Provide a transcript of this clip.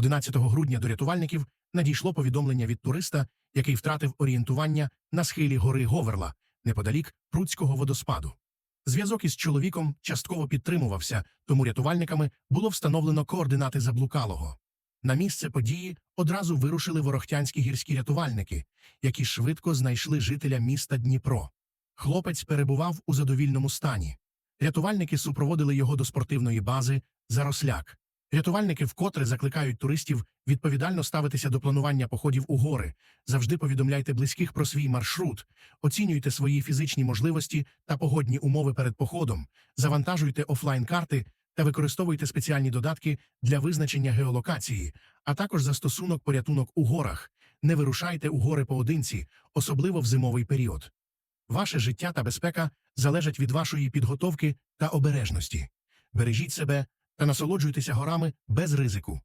11 грудня до рятувальників надійшло повідомлення від туриста, який втратив орієнтування на схилі гори Говерла неподалік Пруцького водоспаду. Зв'язок із чоловіком частково підтримувався, тому рятувальниками було встановлено координати заблукалого. На місце події одразу вирушили ворохтянські гірські рятувальники, які швидко знайшли жителя міста Дніпро. Хлопець перебував у задовільному стані. Рятувальники супроводили його до спортивної бази Заросляк. Рятувальники вкотре закликають туристів відповідально ставитися до планування походів у гори. Завжди повідомляйте близьких про свій маршрут, оцінюйте свої фізичні можливості та погодні умови перед походом, завантажуйте офлайн-карти та використовуйте спеціальні додатки для визначення геолокації, а також застосунок порятунок у горах. Не вирушайте у гори поодинці, особливо в зимовий період. Ваше життя та безпека залежать від вашої підготовки та обережності. Бережіть себе та насолоджуйтеся горами без ризику.